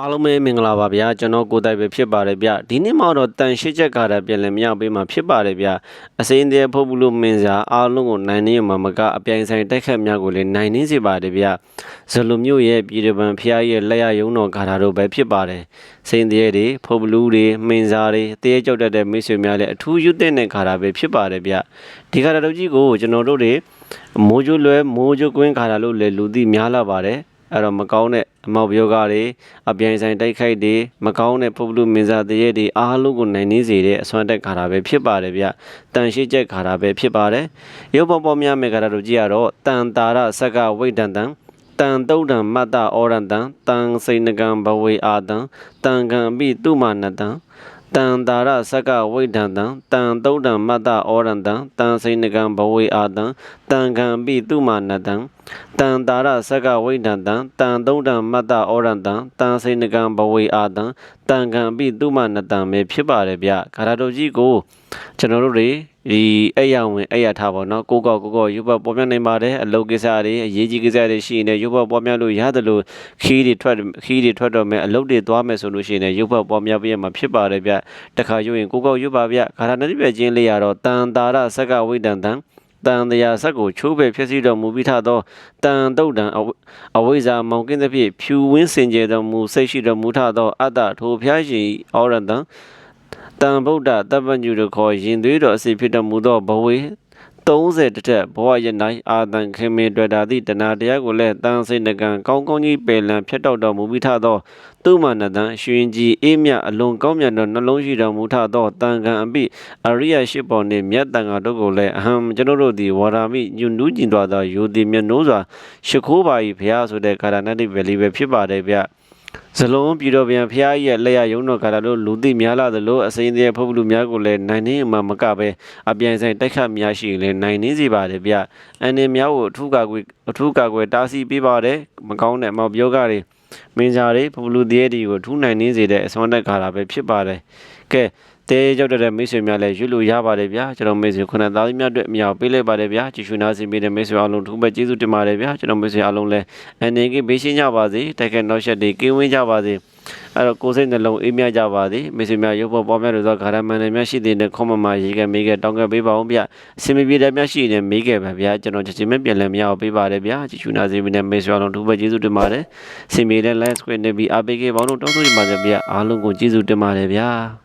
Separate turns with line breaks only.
အားလုံးပဲမင်္ဂလာပါဗျာကျွန်တော်ကိုတိုက်ပဲဖြစ်ပါတယ်ဗျဒီနေ့မှတော့တန်ရှိချက်ကာတာပြန်လည်မြောက်ပေးမှာဖြစ်ပါတယ်ဗျအစိမ်းသေးဖုတ်ဘူးလို့မင်းစားအားလုံးကိုနိုင်နေမှာမကအပြိုင်ဆိုင်တိုက်ခတ်များကိုလည်းနိုင်နေစေပါတယ်ဗျဇလူမျိုးရဲ့ပြည်တပံဖျားရဲ့လက်ရယုံတော်ကာတာတို့ပဲဖြစ်ပါတယ်စိမ်းသေးတွေဖုတ်ဘူးလူတွေမင်းစားတွေတရေကြောက်တတ်တဲ့မိတ်ဆွေများလည်းအထူးယူတဲ့တဲ့ကာတာပဲဖြစ်ပါတယ်ဗျဒီကာတာတို့ကြီးကိုကျွန်တော်တို့တွေမိုးကြိုးလွဲမိုးကြိုးကွင်းကာတာလို့လည်းလူသိများလာပါတယ် အဲ့တော့မကောင်းတဲ့အမောက်ပြောကားတွေအပြိုင်ဆိုင်တိုက်ခိုက်တွေမကောင်းတဲ့ပုပ္ပလူမင်းစားတရေတွေအားလုံးကိုနိုင်နေစေတဲ့အစွမ်းတက်ခါတာပဲဖြစ်ပါတယ်ဗျတန်ရှိချက်ခါတာပဲဖြစ်ပါတယ်ရုပ်ပေါ်ပေါ်များမဲ့ခါတာတို့ကြည့်ရတော့တန်တာရဆက်ကဝိတ္တန်တန်တန်တုတ်တံမတ္တဩရတံတန်စိဏကံဘဝေအာတံတန်ကံပိတုမနတံတန်တာရဆက်ကဝိဒ္ဒံတံတန်တုတ်တံမတ္တဩရတံတန်စိဏကံဘဝေအာတံတန်ကံပိတုမနတံတန်တာရဆက်ကဝိဒ္ဒံတံတန်တုတ်တံမတ္တဩရတံတန်စိဏကံဘဝေအာတံတန်ကံပိတုမနတံပဲဖြစ်ပါတယ်ဗျခါရတော်ကြီးကိုကျွန်တော်တို့တွေဒီအဲ့ရဝင်အဲ့ရထားပါတော့ကိုကောက်ကိုကောက်ရုပ်ပေါ်ပေါ်ပြနေပါတယ်အလုပ်ကိစ္စတွေအရေးကြီးကိစ္စတွေရှိနေရုပ်ပေါ်ပေါ်ပြလို့ရတယ်လို့ခီးတွေထွက်ခီးတွေထွက်တော့မယ်အလုပ်တွေသွားမယ်ဆိုလို့ရှိရင်ရုပ်ပေါ်ပေါ်ပြပြရမှာဖြစ်ပါတယ်ဗျတခါရုပ်ရင်ကိုကောက်ရုပ်ပါဗျခါရနတိပြချင်းလေးရတော့တန်တာရဆက်ကဝိဒံတံ တန်တရားဆက်ကိုချိုးပဲဖြစ်စီတော်မူပြီးထသောတန်တုတ်တံအဝအဝိဇ္ဇာမောင်ကင်းသဖြင့်ဖြူဝင်းစင်ကြယ်တော်မူစိတ်ရှိတော်မူထသောအတ္တထိုဖျားရှင်ဩရတံတန်ဗုဒ္ဓတပ္ပညုတခေါ်ရင်သွေးတော်အစီဖြစ်တော်မူသောဘဝေ 30တထက်ဘဝရ၌အာတန်ခင်မေတွေ့တာသည့်တဏှာတရားကိုလည်းတန်စိတ်နကံကောင်းကောင်းကြီးပယ်လံဖြတ်တောက်တော်မူပြီးထသောသူမနတံရွှင်ကြည်အေးမြအလွန်ကောင်းမြတ်သောနှလုံးရှိတော်မူထသောတန်ခံအပိအရိယရှိပေါ်နှင့်မြတ်တန်ဃာတို့ကိုလည်းအဟံကျွန်တော်တို့သည်ဝါရာမိညွနူးကျင်တော်သောယူသည်မြတ်နိုးစွာရှိခိုးပါ၏ဘုရားဆိုတဲ့ကာရဏတိပဲလေးပဲဖြစ်ပါတယ်ဗျ ဇလုံးပြည်တော်ပြန်ဖျားကြီးရဲ့လက်ရယုံတော်ကာရတို့လူသိများလာသလိုအစိမ်းသေးဖုတ်လူများကိုလည်းနိုင်နေမှာမကပဲအပြိုင်ဆိုင်တိုက်ခတ်များရှိရင်လည်းနိုင်နေစီပါတယ်ဗျအန်နေများကိုအထူးကာကွယ်အထူးကာကွယ်တားဆီးပေးပါတယ်မကောင်းတဲ့အမောက်ပြောကြတွေမင်းစားတွေဖုတ်လူသေးတွေကိုထူးနိုင်နေစေတဲ့အစွမ်းတက်ကာလာပဲဖြစ်ပါတယ်ကဲ တဲရောက်တဲ့မိတ်ဆွေများလည်းရွတ်လို့ရပါတယ်ဗျာကျွန်တော်မိတ်ဆွေခုနသားသမီးများအတွက်အမြောက်ပေးလိုက်ပါတယ်ဗျာကြည်ရှုနာစီပေးတဲ့မိတ်ဆွေအားလုံးထူးပဲကျေးဇူးတင်ပါတယ်ဗျာကျွန်တော်မိတ်ဆွေအားလုံးလည်းအနေကဘေးရှင်းကြပါစေတိုက်ခတ်နောက်ဆက်တွေကင်းဝေးကြပါစေအဲ့တော့ကိုယ်စိတ်နှလုံးအေးမြကြပါစေမိတ်ဆွေများရုပ်ပေါ်ပေါ်များလို့သောဂါရမန်တွေများရှိတဲ့ခေါမမရေကမေးကတောင်းကပေးပါအောင်ဗျအစင်မပြေတဲ့များရှိနေမေးခဲ့ပါဗျာကျွန်တော်ချက်ချင်းပဲပြန်လည်မရအောင်ပေးပါတယ်ဗျာကြည်ရှုနာစီပေးတဲ့မိတ်ဆွေအားလုံးထူးပဲကျေးဇူးတင်ပါတယ်စင်မီတဲ့ live square နဲ့ပြီးအားပေးခဲ့ပါအောင်တောင်းဆိုနေပါတယ်ဗျာအားလုံးကိုကျေးဇူးတင်ပါတယ်ဗျာ